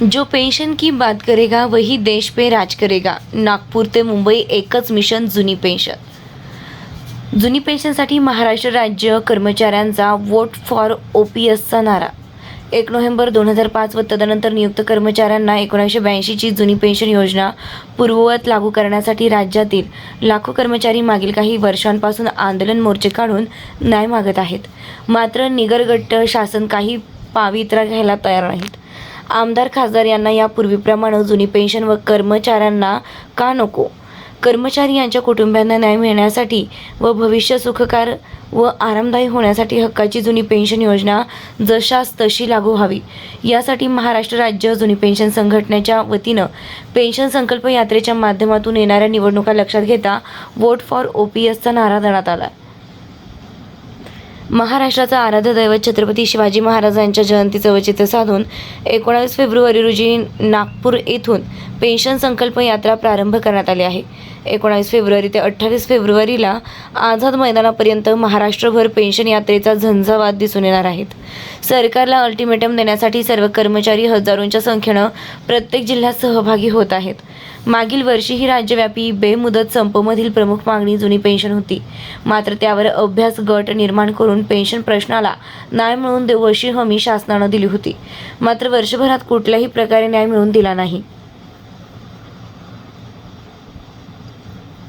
जो पेंशन की बात करेगा वही देश पे राज करेगा. नागपूर ते मुंबई एकच मिशन जुनी पेन्शन जुनी पेन्शनसाठी महाराष्ट्र राज्य कर्मचाऱ्यांचा वोट फॉर ओ पी एसचा नारा. एक नोव्हेंबर दोन हजार पाच व तदनंतर नियुक्त कर्मचाऱ्यांना एकोणीसशे ब्याऐंशीची जुनी पेन्शन योजना पूर्ववत लागू करण्यासाठी राज्यातील लाखो कर्मचारी मागील काही वर्षांपासून आंदोलन मोर्चे काढून न्याय मागत आहेत. मात्र निगरगट्ट शासन काही पावित्रा घ्यायला तयार नाहीत. आमदार खासदार यांना यापूर्वीप्रमाणे जुनी पेन्शन व कर्मचाऱ्यांना का नको? कर्मचारी यांच्या कुटुंबियांना न्याय मिळण्यासाठी व भविष्य सुखकार व आरामदायी होण्यासाठी हक्काची जुनी पेन्शन योजना जशास तशी लागू व्हावी. यासाठी महाराष्ट्र राज्य जुनी पेन्शन संघटनेच्या वतीनं पेन्शन संकल्प यात्रेच्या माध्यमातून येणाऱ्या निवडणुका लक्षात घेता वोट फॉर ओ पी एसचा नारा देण्यात आला महाराष्ट्राचा आराध्य दैवत छत्रपती शिवाजी महाराजांच्या जयंतीचं औचित्य साधून एकोणावीस फेब्रुवारी रोजी नागपूर येथून पेन्शन संकल्प यात्रा प्रारंभ करण्यात आली आहे. एकोणावीस फेब्रुवारी ते अठ्ठावीस फेब्रुवारीला आझाद मैदानापर्यंत महाराष्ट्रभर पेन्शन यात्रेचा झंझावात दिसून येणार आहेत. सरकारला अल्टिमेटम देण्यासाठी सर्व कर्मचारी हजारोंच्या संख्येनं प्रत्येक जिल्ह्यात सहभागी होत आहेत. मागील वर्षी ही राज्यव्यापी बेमुदत संपमधील प्रमुख मागणी जुनी पेन्शन होती. मात्र त्यावर अभ्यास गट निर्माण करून पेन्शन प्रश्नाला न्याय मिळवून देऊ अशी हमी शासनानं दिली होती. मात्र वर्षभरात कुठल्याही प्रकारे न्याय मिळवून दिला नाही.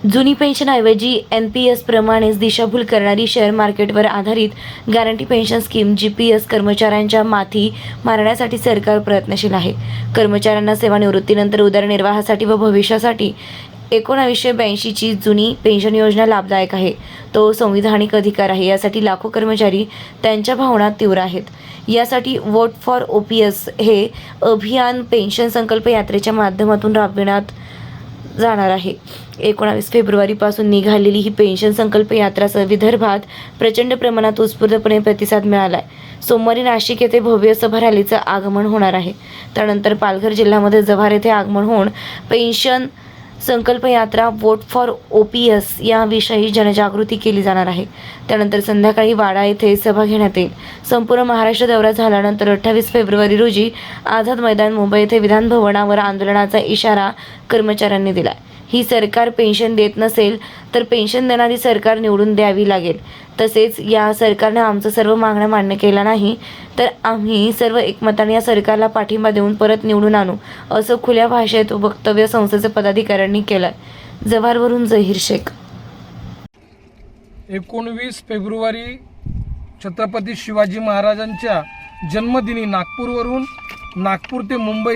जुनी पेन्शनऐवजी एन पी एस प्रमाणेच दिशाभूल करणारी शेअर मार्केटवर आधारित guarantee pension scheme G P S कर्मचाऱ्यांच्या माथी मारण्यासाठी सरकार प्रयत्नशील आहे. कर्मचाऱ्यांना सेवानिवृत्तीनंतर उदरनिर्वाहासाठी व भविष्यासाठी एकोणावीसशे ब्याऐंशीची जुनी पेन्शन योजना लाभदायक आहे. तो संविधानिक अधिकार आहे यासाठी लाखो कर्मचारी त्यांच्या भावना तीव्र आहेत. यासाठी vote for O P S हे अभियान पेन्शन संकल्प यात्रेच्या माध्यमातून राबविण्यात जाणार आहे. एकोणावीस फेब्रुवारीपासून निघालेली ही पेन्शन संकल्प यात्रासह विदर्भात प्रचंड प्रमाणात उत्स्फूर्तपणे प्रतिसाद मिळाला आहे सोमवारी नाशिक येथे भव्य सभा रॅलीचं आगमन होणार आहे. त्यानंतर पालघर जिल्ह्यामध्ये जव्हार येथे आगमन होऊन पेन्शन संकल्प यात्रा vote for O P S याविषयी जनजागृती केली जाणार आहे. त्यानंतर संध्याकाळी वाडा येथे सभा घेण्यात येईल. संपूर्ण महाराष्ट्र दौरा झाल्यानंतर अठ्ठावीस फेब्रुवारी रोजी आझाद मैदान मुंबई येथे विधानभवनावर आंदोलनाचा इशारा कर्मचाऱ्यांनी दिला आहे ही सरकार पेन्शन देत नसेल तर पेन्शन देणारी सरकार निवडून द्यावी लागेल. तसेच या सरकारने आमचं सर्व मागण्या मान्य केल्या नाही तर आम्ही सर्व एकमताने या सरकारला पाठिंबा देऊन परत निवडून आणू असं खुल्या भाषेत वक्तव्य संस्थेचे पदाधिकाऱ्यांनी केलं जव्हारवरून जहीर शेख. एकोणवीस फेब्रुवारी छत्रपती शिवाजी महाराजांच्या जन्मदिनी नागपूरवरून नागपूर ते मुंबई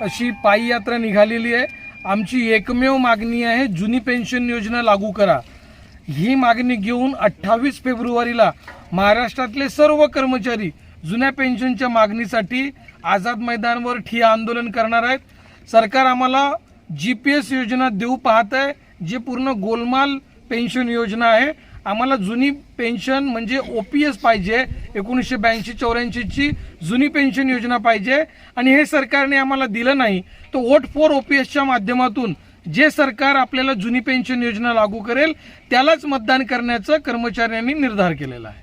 अशी पायी यात्रा निघालेली आहे. आमची एकमेव मागणी आहे जुनी पेन्शन योजना लागू करा. ही मागणी घेऊन अठ्ठावीस फेब्रुवारीला महाराष्ट्रातले सर्व कर्मचारी जुन्या पेन्शनच्या मागणीसाठी आझाद मैदानवर ठिया आंदोलन करणार आहेत. सरकार आम्हाला जी पी एस योजना देऊ पाहत आहे जे पूर्ण गोलमाल पेन्शन योजना आहे. आम्हाला जुनी पेन्शन म्हणजे ओ पी एस पाहिजे एकोणीसशे ब्याऐंशी चौऱ्याऐंशीची जुनी पेन्शन योजना पाहिजे. आणि हे सरकारने आम्हाला दिलं नाही तर वोट फॉर ओ पी एसच्या माध्यमातून जे सरकार आपल्याला जुनी पेन्शन योजना लागू करेल त्यालाच मतदान करण्याचं कर्मचाऱ्यांनी निर्धार केलेला आहे.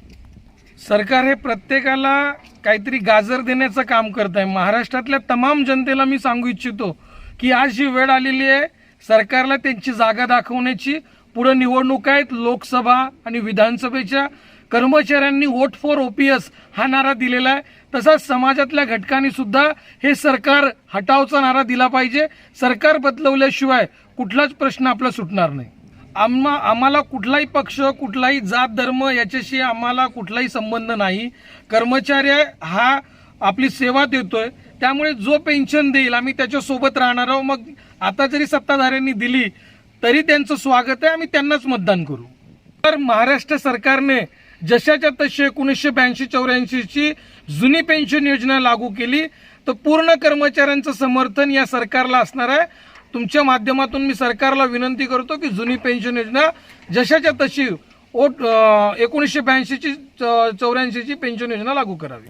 सरकार हे प्रत्येकाला काहीतरी गाजर देण्याचं काम करत आहे महाराष्ट्रातल्या तमाम जनतेला मी सांगू इच्छितो की आज जी वेळ आलेली आहे सरकारला त्यांची जागा दाखवण्याची पुढे निवडणुका आहेत लोकसभा आणि विधानसभेच्या कर्मचाऱ्यांनी वोट फॉर ओपीएस हा नारा दिलेला आहे. तसाच समाजातल्या घटकांनी सुद्धा हे सरकार हटावचा नारा दिला पाहिजे. सरकार बदलवल्याशिवाय कुठलाच प्रश्न आपला सुटणार नाही. आम्हा आम्हाला कुठलाही पक्ष कुठलाही जात धर्म याच्याशी आम्हाला कुठलाही संबंध नाही. कर्मचारी हा आपली सेवा देतोय. त्यामुळे जो पेन्शन देईल आम्ही त्याच्यासोबत राहणार आहोत. मग आता जरी सत्ताधाऱ्यांनी दिली तरी त्यांचं स्वागत आहे आम्ही त्यांनाच मतदान करू. तर महाराष्ट्र सरकारने जशाच्या तशी एकोणीसशे ब्याऐंशी चौऱ्याऐंशीची जुनी पेन्शन योजना लागू केली तर पूर्ण कर्मचाऱ्यांचं समर्थन या सरकारला असणार आहे. तुमच्या माध्यमातून मी सरकारला विनंती करतो की जुनी पेन्शन योजना जशाच्या तशी ओट एकोणीसशे ब्याऐंशीची चौऱ्याऐंशीची पेन्शन योजना लागू करावी.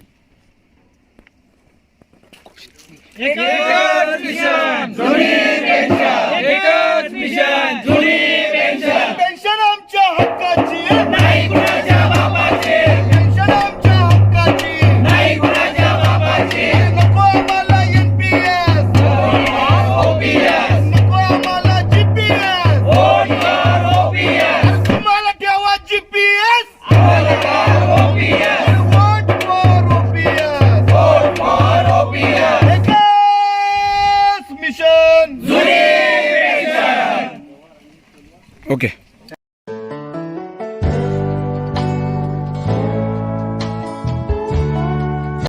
Okay.